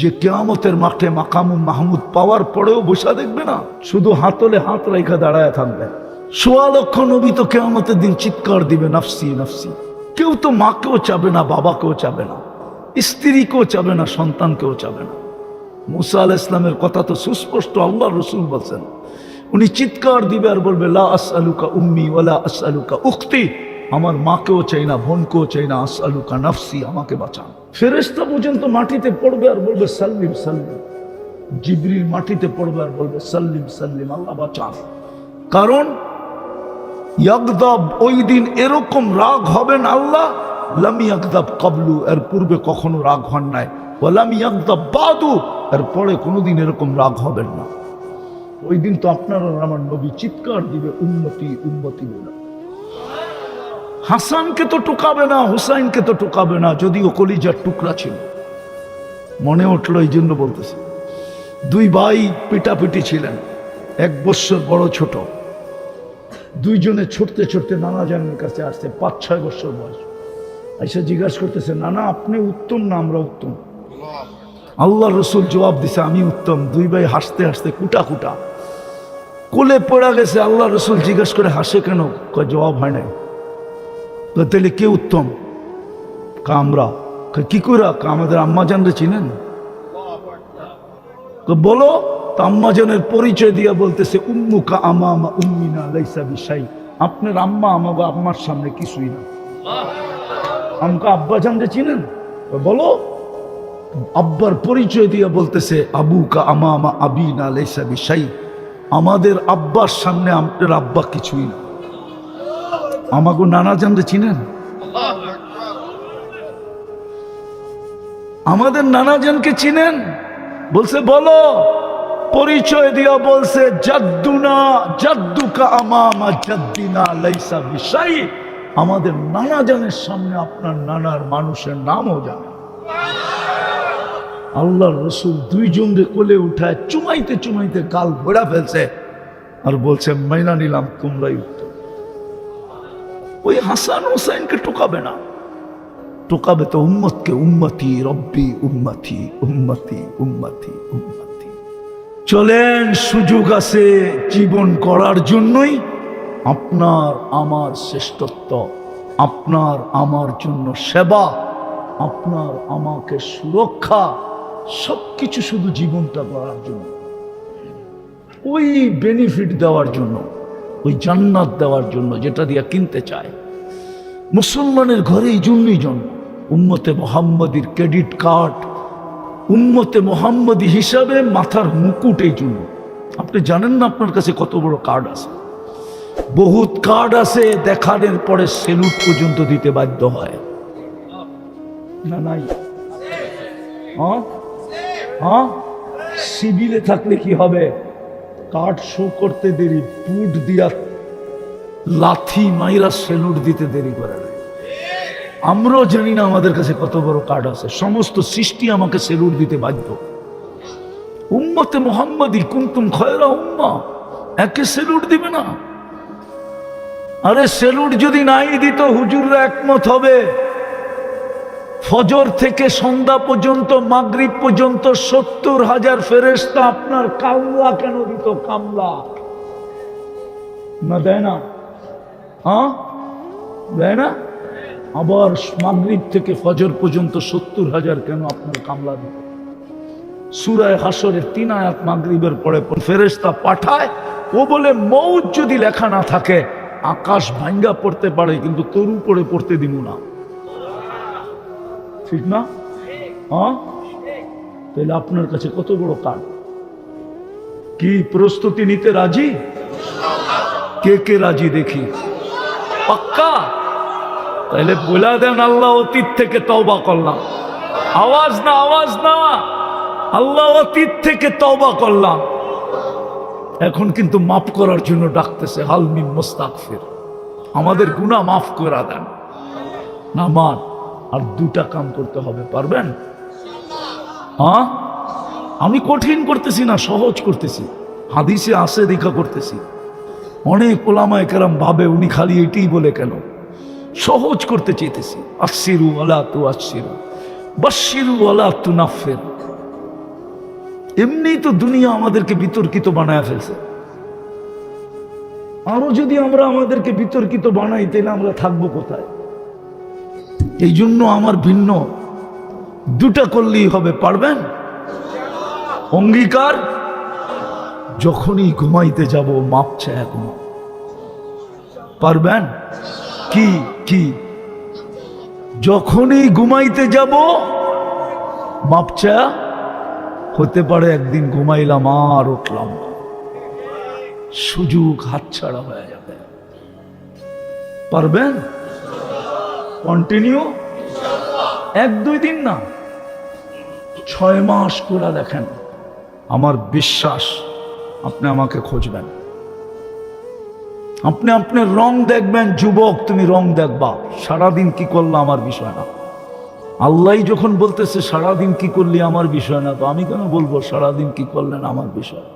যে কেয়ামতের মাঠে মাকামুম মাহমুদ পাওয়ার পরেও বসা দেখবে না, শুধু হাতলে হাত রেখা দাঁড়ায় থাকবে। সোয়া লক্ষ নবী তো কেয়ামতের দিন চিৎকার দিবে, নাফসি নাফসি। কেউ তো মাকেও চাবে না, বাবাকেও চাবে না, স্ত্রীকেও চাবে না, সন্তানকেও চাবে না। মুসা আল ইসলামের কথা তো সুস্পষ্ট আল্লাহ রসুল বলছেন। উনি চিৎকার দিবে আর বলবে, লা আসআলুকা উম্মি ওয়ালা আসআলুকা উক্তি আমার মাকেও চাই না, বোনকেও চাই না, আসআলুকা নাফসি, আমাকে বাঁচান। ফেরেশতা পর্যন্ত মাটিতে পড়বে আর বলবে, সাল্লিম সাল্লিম। জিবরিল মাটিতে পড়বে আর বলবে, সাল্লিম সাল্লিম, আল্লাহ বাঁচান। কারণ, ইয়াকদাব ওই দিন এরকম রাগ হবেন আল্লাহ। লামি ইয়াকদাব কাবলু, এর পূর্বে কখনো রাগ হন নাই। ওলামি ইয়াকদাব বাদু, এর পরে কোনোদিন এরকম রাগ হবেন না। ওই দিন তো আপনার আমার নবী চিৎকার দিবে উন্নতি উন্নতি বলে হাসানকে তো টোকাবে না, হুসাইনকে তো টোকাবে না, যদিও কলিজার টুকরা ছিল। মনে উঠল এই জন্য বলতেছে, দুই ভাই পিটাপিটি ছিলেন, এক বৎসর বড় ছোট। দুইজনে ছুটতে ছুটতে নানা জানের কাছে আসছে, পাঁচ ছয় বছর বয়স। এসে জিজ্ঞাসা করতেছে, নানা, আপনি উত্তম না আমরা উত্তম? আল্লাহ রসুল জবাব দিছে, আমি উত্তম। দুই ভাই হাসতে হাসতে কুটা কুটা। কোলে পড়া গেছে আল্লাহ রসুল জিজ্ঞাসা করে, হাসে কেন? জবাব হয় নাই। তাহলে কে উত্তম? কামরা। কি করে কা আমাদের আম্মা জানরে চিনেন? বলো, তো আম্মাজানের পরিচয় দিয়ে বলতেছে, উম্মুকা আমা আমা উম্মিনা লাইসা বিশাই। আপনার আম্মা আমাকে আম্মার সামনে কিছুই না। আমাকে আব্বা জানতে চিনেন? বলো, আব্বার পরিচয় দিয়ে বলতেছে আবু কা আমা আমা আবি না লাইসা বিশাই। আমাদের আব্বার সামনে আপনার আব্বা কিছুই না। আমাকে নানা জানতে চিনেন? আমাদের নানাজনকে চিনেন? বলছে, বলো, পরিচয় দিয়া বলছে, জাদ্দুনা, জাদ্দুকা আমামা জাদ্দিনা লাইসা বিশাই। আমাদের নানাজনের সামনে আপনার নানার মানুষের নামও জানে। আল্লাহর রসুল দুইজনকে কোলে উঠায় চুমাইতে চুমাইতে কাল ভরা ফেলছে। আর বলছে, মাইনা নিলাম, তোমরাই উত্তর। ওই হাসান হোসেনকে টোকাবে না। টোকাবে তো উম্মতকে, উম্মতি, রব্বি, উম্মতি উম্মতি উম্মতি উম্মতি। চলেন, সুযোগ আছে জীবন করার জন্যই। আপনার আমার শ্রেষ্ঠত্ব, আপনার আমার জন্য সেবা, আপনার আমাকে সুরক্ষা, সবকিছু শুধু জীবনটা করার জন্য। ওই বেনিফিট দেওয়ার জন্য। ওই জান্নাত দেওয়ার জন্য যেটা দিয়ে কিনতে চায়। মুসলমানের ঘরে এই জন্যই জন্ম উম্মতে মোহাম্মদীর ক্রেডিট কার্ড, উম্মতে মোহাম্মদী হিসাবে মাথার মুকুট এই জন্য আপনি জানেন না আপনার কাছে কত বড় কার্ড আছে? বহুত কার্ড আছে, দেখানোর পরে সেলুট পর্যন্ত দিতে বাধ্য হয়। না, নাই। হ্যাঁ? হ্যাঁ? সিভিলে থাকলে কি হবে? কার্ড শো করতে দেরি, পুট দিয়া লাথি মাইরা সেলুট দিতে দেরি করে না আমরাও জানি না আমাদের কাছে কত বড় কার্ড আছে, সমস্ত সৃষ্টি আমাকে সেলুট দিতে বাধ্য। উম্মতে মোহাম্মদী কুন্তুম খয়রা উম্মা, একে সেলুট দিবে না। আরে সেলুট যদি নাই দিত হুজুররা একমত হবে। ফজর থেকে সন্ধ্যা পর্যন্ত, মাগরিব পর্যন্ত সত্তর হাজার ফেরেস্তা আপনার কামলা কেন দিত? কামলা। না, দেয় না। হ্যাঁ? দেয় না? আবার মাগরিব থেকে ফজর পর্যন্ত সত্তর হাজার কেন আপনার কামলা দিত? সুরায় হাসরের তিন আয়াত মাগরিবের পরে ফেরেস্তা পাঠায়, ও বলে মৌত যদি লেখা না থাকে, আকাশ ভাঙ্গা পড়তে পারে, কিন্তু তরু পড়ে পড়তে দিব না। ঠিক না হ্যাঁ? তাহলে আপনার কাছে কত বড় কাজ কি প্রস্তুতি নিতে রাজি? কে কে রাজি দেখি? পাক্কা? তাহলে বলে দেন আল্লাহ অতীত থেকে তওবা করলাম। আওয়াজ না আওয়াজ না। আল্লাহ অতীত থেকে তওবা করলাম। এখন কিন্তু মাফ করার জন্য ডাকতেছে হালমিন মোস্তাকফির আমাদের গুণা মাফ করা দেন। না মান আর দুটা কাম করতে হবে, পারবেন? হ্যাঁ আমি কঠিন করতেছি না, সহজ করতেছি। হাদিসে আসে দেখা করতেছি। অনেক ওলামা একরাম ভাবে, উনি খালি এটাই বলে কেন? সহজ করতে চেয়েতেছি। আশিরু আলা তু আশিরু বাশিরু আলা তু নাফের এমনিই তো দুনিয়া আমাদেরকে বিতর্কিত বানায় ফেলছে। আরও যদি আমরা আমাদেরকে বিতর্কিত বানাই, তাহলে আমরা থাকব কোথায়? এই জন্য আমার ভিন্ন। দুটা করলেই হবে, পারবেন? অঙ্গীকার, যখনই ঘুমাইতে যাব, মাপ চায় ঘুমা পারবেন? কি কি? যখনই ঘুমাইতে যাব, মাপ চায়া হতে পারে একদিন ঘুমাইলাম আর উঠলাম সুযোগ হাতছাড়া হয়ে যাবে। পারবেন? কন্টিনিউ এক, দুই দিন না। ছয় মাস করে দেখেন, আমার বিশ্বাস, আপনি আমাকে খুঁজবেন। আপনি আপনার রং দেখবেন, যুবক, তুমি রং দেখবা। সারাদিন কি করল আমার বিষয় না। আল্লাহ যখন বলতেছে, সারাদিন কি করলি আমার বিষয় না? তো আমি কেন বলব, সারাদিন কি করলেন আমার বিষয়?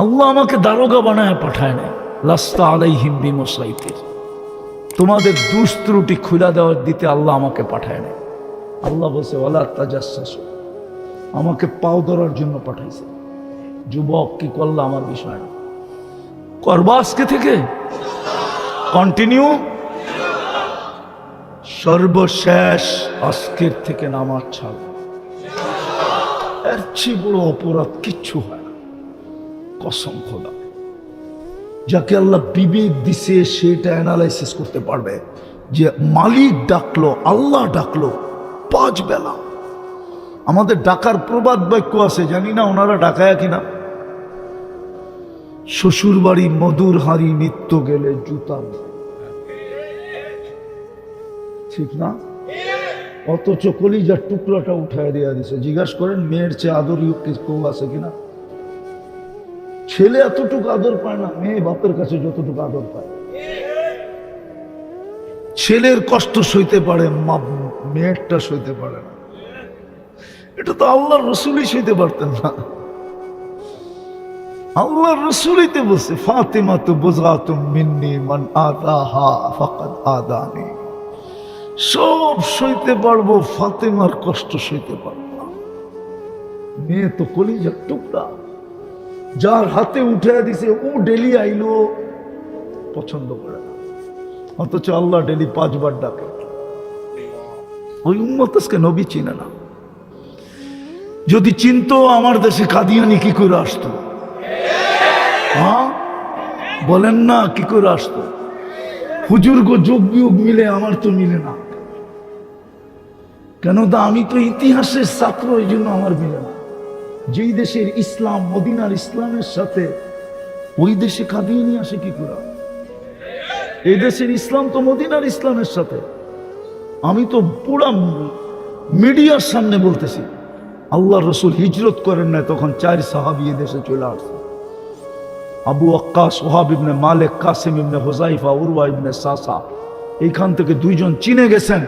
আল্লাহ আমাকে দারোগা বানায় পাঠায় না লাস্তা আলাই হিন্দি মশাইতে তোমাদের দুষ্ত্রুটি খুলা দেওয়ার দিতে আল্লাহ আমাকে পাঠায় না আল্লাহ বলছে ওলা তাজাস আমাকে পাও ধরার জন্য পাঠাইছে। যুবক কি করল আমার বিষয়? করবা আজকে থেকে? কন্টিনিউ? সর্বশেষ আজকের থেকে নামাজ ছাড়। এর চেয়ে বড় অপরাধ কিচ্ছু হয় না। কসম খোদা। যাকে আল্লাহ বিবেক দিছে, সেটা অ্যানালাইসিস করতে পারবে যে মালিক ডাকলো, আল্লাহ ডাকলো পাঁচ বেলা। আমাদের ডাকার প্রবাদ বাক্য আছে, জানি না ওনারা ডাকায় কিনা। শ্বশুর বাড়ি মধুর হাড়ি, নিত্য গেলে জুতা। ঠিক না? অথচ কলিজার টুকরাটা উঠায় দেওয়া দিছে। জিজ্ঞাসা করেন, মেয়ের চেয়ে আদরীয় কেউ আছে কিনা? ছেলে এতটুকু আদর পায় না, মেয়ে বাপের কাছে যতটুকু আদর পায়। ছেলের কষ্ট সইতে পারে, মা মেয়েরটা সইতে পারে না। এটা তো আল্লাহর রসুলই সইতে পারতেন না। আল্লাহ রসুলই তো বলছে ফাতেমা তো বোঝা তো মিন্নি মান আদাহা ফাকাদ আদানি। সব সইতে পারব, ফাতেমার কষ্ট সইতে পারব মেয়ে তো কলিজার টুকরা। যার হাতে উঠে দিছে, ও ডেলি আইলো, পছন্দ করে না। অথচ আল্লাহ ডেলি পাঁচবার ডাকে। ওই উম্মতকে নবী চিনে না। যদি চিনতো, আমার দেশে কাদিয়ানি কি করে আসতো? হ্যাঁ? বলেন না, কি করে আসতো? হুজুর গো যোগ বিয়োগ মিলে আমার তো মিলে না। কেন তা আমি তো ইতিহাসের ছাত্র, এই জন্য আমার মিলে না। যেই দেশের ইসলাম, মদিনার ইসলামের সাথে, ওই দেশে কাঁদিয়ে নিয়ে আসে কি করে? এই দেশের ইসলাম তো মদিনার ইসলামের সাথে। আমি তো পুরা মিডিয়ার সামনে বলতেছি আল্লাহ রসুল হিজরত করেন না তখন চার সাহাবি দেশে চলে আসছে। আবু আক্কা সোহাব ইবনে মালেক, কাসিম ইবনে হোজাইফা উরওয়া ইবনে সাসা, এইখান থেকে দুইজন চিনে গেছেন,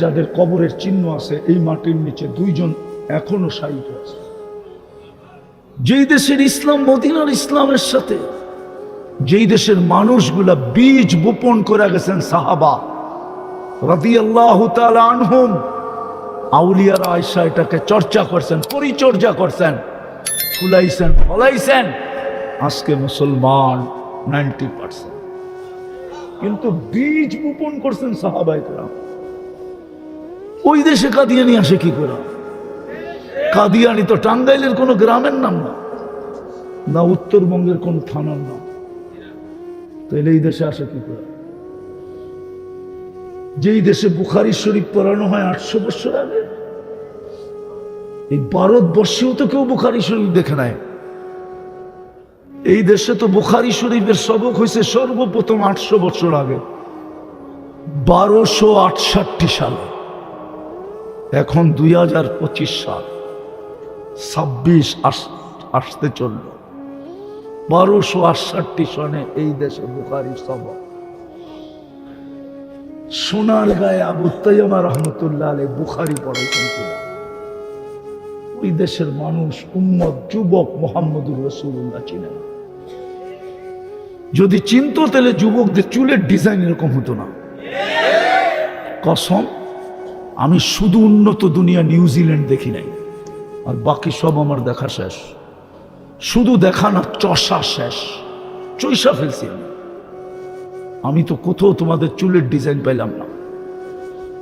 যাদের কবরের চিহ্ন আছে, এই মাটির নিচে দুইজন এখনও সাহিত্য আছে যেই দেশের ইসলাম, মদিনার ইসলামের সাথে, যেই দেশের মানুষগুলা বীজ বোপন করে গেছেন সাহাবা মুসলমান পার্সেন্ট। কিন্তু বীজ বপন করছেন ওই দেশে কাদিয়ানি আসে কি করে? কাদিয়ানি তো টাঙ্গাইলের কোনো গ্রামের নাম না না উত্তরবঙ্গের কোন থানার নাম। তাহলে এই দেশে আসে কি করে? যেই দেশে বুখারি শরীফ পড়ানো হয় আটশো বছর আগে, এই ভারতবর্ষেও তো কেউ বুখারি শরীফ দেখে নেয় এই দেশে তো বুখারি শরীফের সবক হয়েছে সর্বপ্রথম আটশো বছর আগে, বারোশো আটষট্টি সালে, এখন দুই হাজার পঁচিশ সাল। ছাব্বিশ আসতে চলল। বারোশো আটষট্টি সনে এই দেশে বুখারি সবক। সোনার গায়ে আবু তৈমা রহমতুল্লাহ আলী বুখারি পড়াইছেন ওই দেশের মানুষ, উম্মত, যুবক মোহাম্মদুর রসুল্লাহ চিনেন যদি চিনত তাহলে যুবকদের চুলের ডিজাইন এরকম হতো না। কসম, আমি শুধু উন্নত দুনিয়া নিউজিল্যান্ড দেখি নাই। আর বাকি সব আমার দেখা শেষ। শুধু দেখা না, চষা শেষ। চৈসা ফেলছি আমি। আমি তো কোথাও তোমাদের চুলের ডিজাইন পাইলাম না।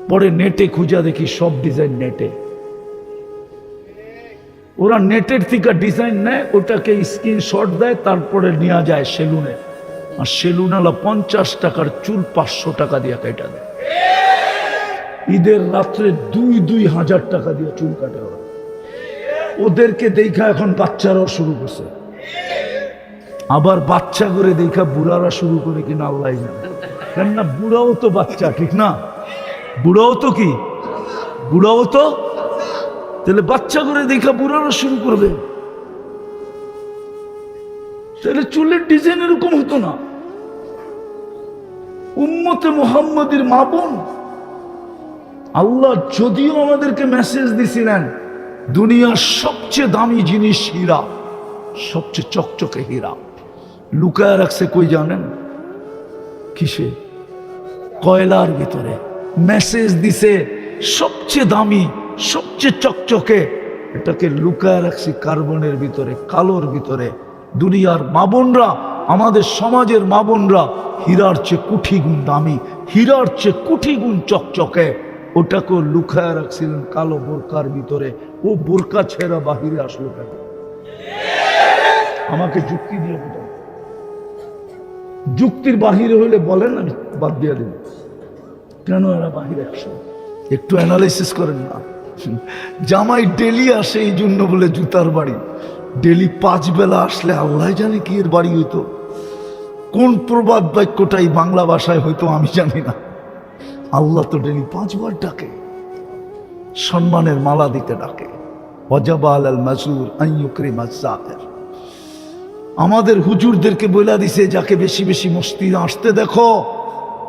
পরে নেটে খুঁজা দেখি সব ডিজাইন নেটে। ওরা নেটের থেকে ডিজাইন নেয়, ওটাকে স্ক্রিনশট দেয়, তারপরে নেওয়া যায় সেলুনে। আর সেলুনালা পঞ্চাশ টাকার চুল পাঁচশো টাকা দিয়ে কেটে দেয়। ঈদের রাত্রে দুই দুই হাজার টাকা দিয়ে চুল কাটে ওরা ওদেরকে দেখা এখন বাচ্চারাও শুরু করছে। আবার বাচ্চা করে দেখা বুড়ারা শুরু করে কিনা আল্লাহ জানে। কেননা বুড়াও তো বাচ্চা, ঠিক না? বুড়াও তো কি? বুড়াও তো? তাহলে বাচ্চা করে দেখা বুড়ারা শুরু করবে। তাহলে চুলের ডিজাইন এরকম হতো না। উম্মতে মোহাম্মদের মা বোন, আল্লাহ যদিও আমাদেরকে মেসেজ দিছিলেন দুনিয়ার সবচেয়ে দামি জিনিস হীরা, সবচেয়ে চকচকে হীরা। লুকায় রাখছে কই জানেন? কিসে? কয়লার ভিতরে। মেসেজ দিছে, সবচেয়ে দামি, সবচেয়ে চকচকে, এটাকে লুকায় রাখছি কার্বনের ভিতরে, কালোর ভিতরে। দুনিয়ার মা বোনরা, আমাদের সমাজের মা বোনরা, হীরার চেয়ে কুঠি গুণ দামি, হীরার চেয়ে কুঠি গুণ চকচকে। ওটাকে লুকায় রাখছিলেন কালো বোরকার ভিতরে ও বোরকা ছেঁড়া বাহিরে আসলো কেন? আমাকে যুক্তি দিয়ে বোঝান যুক্তির বাহিরে হলে বলেন আমি বাদ দিয়ে দেব কেন এরা বাহিরে একশো একটু অ্যানালাইসিস করেন না। জামাই ডেলি আসে এই জন্য বলে জুতার বাড়ি। ডেলি পাঁচ বেলা আসলে আল্লাহ জানে কি এর বাড়ি হইতো। কোন প্রবাদ বাক্যটাই বাংলা ভাষায় হয়তো আমি জানি না। আল্লাহ তো ডেলি পাঁচবার ডাকে। সম্মানের মালা দিতে ডাকে। অজাবা আল আমাদের হুজুরদেরকে বলে দিছে, যাকে বেশি বেশি মস্তি আসতে দেখো,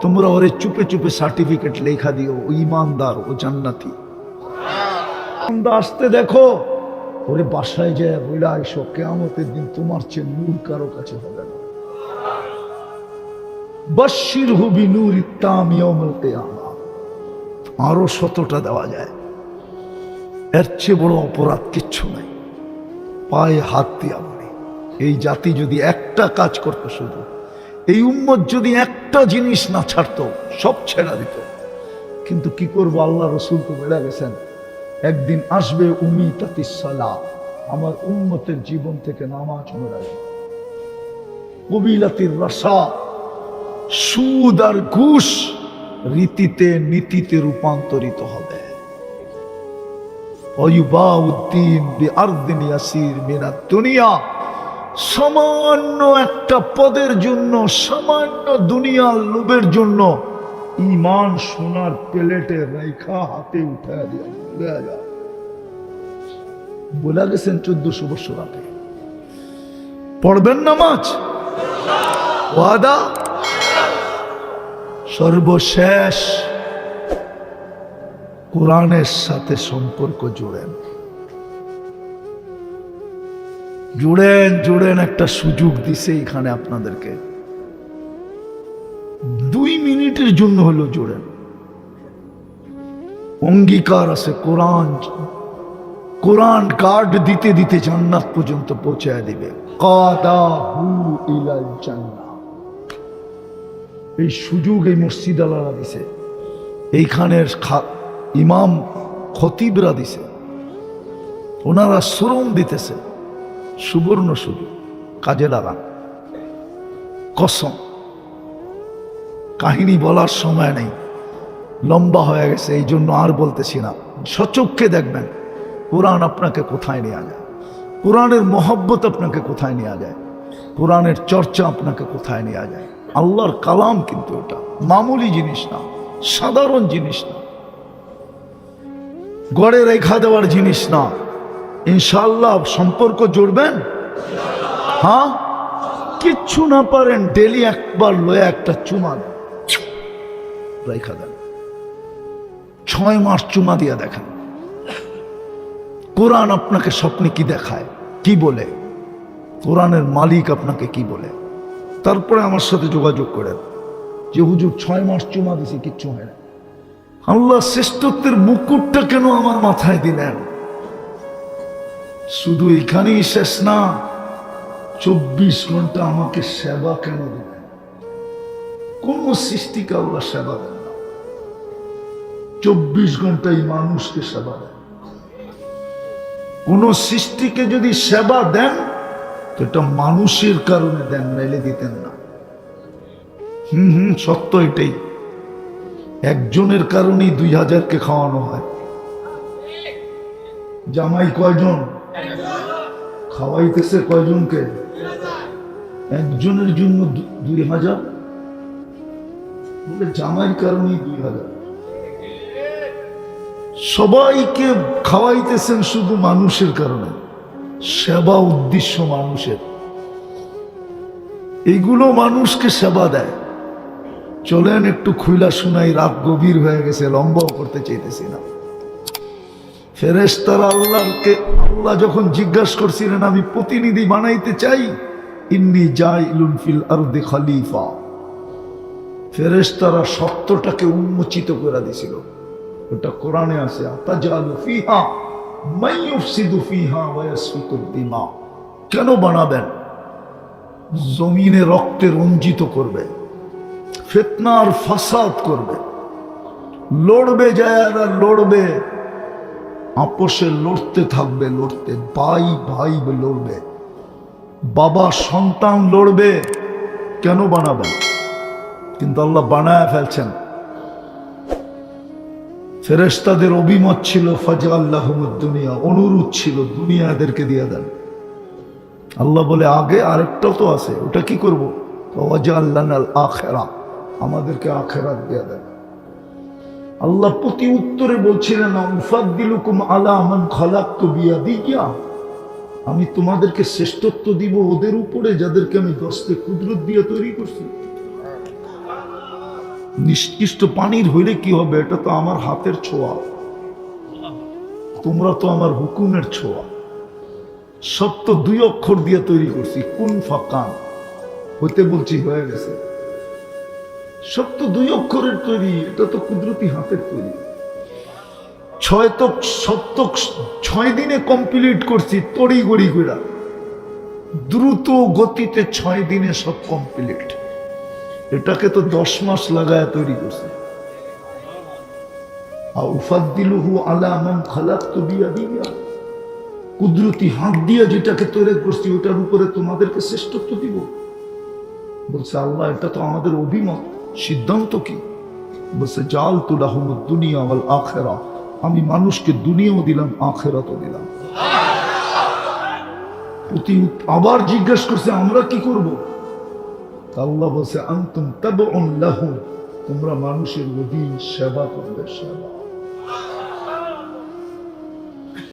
তোমরা ওরে চুপে চুপে সার্টিফিকেট লেখা দিও, ও ইমানদার, ও জান্নাতি। আসতে দেখো, ওরে বাসায় যায় বলে আইসো, কেয়ামতের দিন তোমার চেয়ে নূর কারও কাছে হবে না। হুবি নূর ইত্তাম আরও শতটা দেওয়া যায়। এর চেয়ে বড় অপরাধ কিচ্ছু নাই। পায়ে হাত দিয়া বলি, এই জাতি যদি একটা কাজ করতো শুধু, এই উম্মত যদি একটা জিনিস না ছাড়তো, সব ছেড়া দিত। কিন্তু কি করব, আল্লাহ রসুল তো বেড়া গেছেন, একদিন আসবে উমি তাতিসালা আমার উম্মতের জীবন থেকে নামাজ মেরাই কবিলাতির রসা, সুদ আর ঘুষ রীতিতে নীতিতে রূপান্তরিত হবে। দুনিয়া সামান্য একটা পদের জন্য, সামান্য দুনিয়ার লোভের জন্য ইমান সোনার প্লেটে রেখা হাতে উঠা দিয়া। বলে গেছেন চোদ্দশো বছর আগে। পড়বেন নামাজ? ওয়াদা? সর্বশেষ। কোরআনের সাথে সম্পর্ক জুড়েন। জুড়েন জুড়েন একটা সুযোগ দিছে এখানে আপনাদেরকে। দুই মিনিটের জন্য হলো জুড়েন। অঙ্গীকার আছে, কোরআন কোরআন কার্ড দিতে দিতে জান্নাত পর্যন্ত পৌঁছায় দিবে। এই সুযোগ এই মসজিদ আলারা দিছে। এইখানের ইমাম খতিবরা দিছে। ওনারা শ্রম দিতেছে। সুবর্ণ সুযোগ। কাজে লাগান। কসম। কাহিনী বলার সময় নেই। লম্বা হয়ে গেছে, এই জন্য আর বলতেছি না। সচক্ষে দেখবেন, কোরআন আপনাকে কোথায় নেওয়া যায়? কোরআনের মহব্বত আপনাকে কোথায় নেওয়া যায়? কোরআনের চর্চা আপনাকে কোথায় নেওয়া যায়? আল্লাহর কালাম কিন্তু এটা মামুলি জিনিস না, সাধারণ জিনিস না। গড়ে রেখা দেওয়ার জিনিস না। ইনশাল্লাহ সম্পর্ক জুড়বেন? হ্যাঁ? কিচ্ছু না পারেন, ডেলি একবার লয়ে একটা চুমা রেখা দেন। ছয় মাস চুমা দিয়া দেখেন। কোরআন আপনাকে স্বপ্নে কি দেখায়? কি বলে? কোরআনের মালিক আপনাকে কি বলে? তারপরে আমার সাথে যোগাযোগ করেন যে, হুজুর, ছয় মাস চুমা দিছি, কিচ্ছু হয় না আল্লাহ শ্রেষ্ঠত্বের মুকুটটা কেন আমার মাথায় দিলেন? শুধু এখানেই শেষ না, চব্বিশ ঘণ্টা আমাকে সেবা কেন দেবেন কোন সৃষ্টিকে আল্লাহ সেবা দেন চব্বিশ ঘন্টাই মানুষকে সেবা দেন। কোন সৃষ্টিকে যদি সেবা দেন, তো এটা মানুষের কারণে দেন, নাইলে দিতেন না। হুম হুম, সত্য এটাই। একজনের কারণেই দুই হাজারকে খাওয়ানো হয়। জামাই কয়জন? খাওয়াইতেছে কয়জনকে? একজনের জন্য দুই হাজার? বলে জামাইয়ের কারণেই দুই হাজার। সবাইকে খাওয়াইতেছেন শুধু মানুষের কারণে। সেবা উদ্দেশ্য মানুষের। এইগুলো মানুষকে সেবা দেয়। চলেন একটু খুইলা শুনাই, রাত গভীর হয়ে গেছে, লম্বাও করতে চাইতেছি না। ফেরেশতারা আল্লাহকে, আল্লাহ যখন জিজ্ঞাসা করছিলেন, আমি প্রতিনিধি বানাইতে চাই? ইন্নি জাইলুন ফিল আরদে খলিফা। ফেরেশতারা সত্যটাকে উন্মোচিত করে দিছিল। ওটা কোরআনে আছে কেন বানাবেন? জমিনে রক্তে রঞ্জিত করবে। ফিতনার ফাসাদ করবে। লড়বে যায় আর লড়বে। আপোষে লড়তে থাকবে, লড়তে ভাই ভাই লড়বে। বাবা সন্তান লড়বে, কেন বানাবেন কিন্তু আল্লাহ বানায় ফেলছেন। ফেরেস্তাদের অভিমত ছিল ফাজা আল্লাহ দুনিয়া, অনুরোধ ছিল, দুনিয়া এদেরকে দিয়ে দেন। আল্লাহ বলে, আগে আরেকটাও তো আছে, ওটা কি করব? আল্লাহ আখেরা। আমাদেরকে আখেরাত দিয়ে দেন। আল্লাহ প্রতি উত্তরে বলছিলেন উফাদ্দিলুকুম আলা আমান খালাক্তু বিয়াদিয়া আমি তোমাদেরকে শ্রেষ্ঠত্ব দিব ওদের উপরে যাদেরকে আমি দশতে কুদরত দিয়ে তৈরি করছি। নিষ্কৃষ্ট পানির হইলে কি হবে? এটা তো আমার হাতের ছোঁয়া। তোমরা তো আমার হুকুমের ছোঁয়া। সব তো দুই অক্ষর দিয়ে তৈরি করছি, কোন ফাঁকান। হইতে বলছি, হয়ে গেছে। সব দুই অক্ষরের তৈরি, এটা তো কুদরতি হাতের তৈরি। ছয় তো সপ্তক, ছয় দিনে কমপ্লিট করছি, তড়ি গড়ি গড়া দ্রুত গতিতে ছয় দিনে সব কমপ্লিট এটাকে তো দশ মাস লাগায় তৈরি করছে। কুদরতি হাত দিয়ে যেটাকে তৈরি করছি, ওটার উপরে তোমাদেরকে শ্রেষ্ঠত্ব দিব। বলছে, আল্লাহ, এটা তো আমাদের অভিমত। সিদ্ধান্ত কি? বলছে জাল তুলাহুম দুনিয়া ওয়াল আখেরা। আমি মানুষকে দুনিয়াও দিলাম আখেরা তো দিলাম। প্রতি আবার জিজ্ঞেস করছে, আমরা কি করব? আল্লাহ বলছে, আন্তুম তবে লাহু। তোমরা মানুষের অধীন সেবা করবে, সেবা।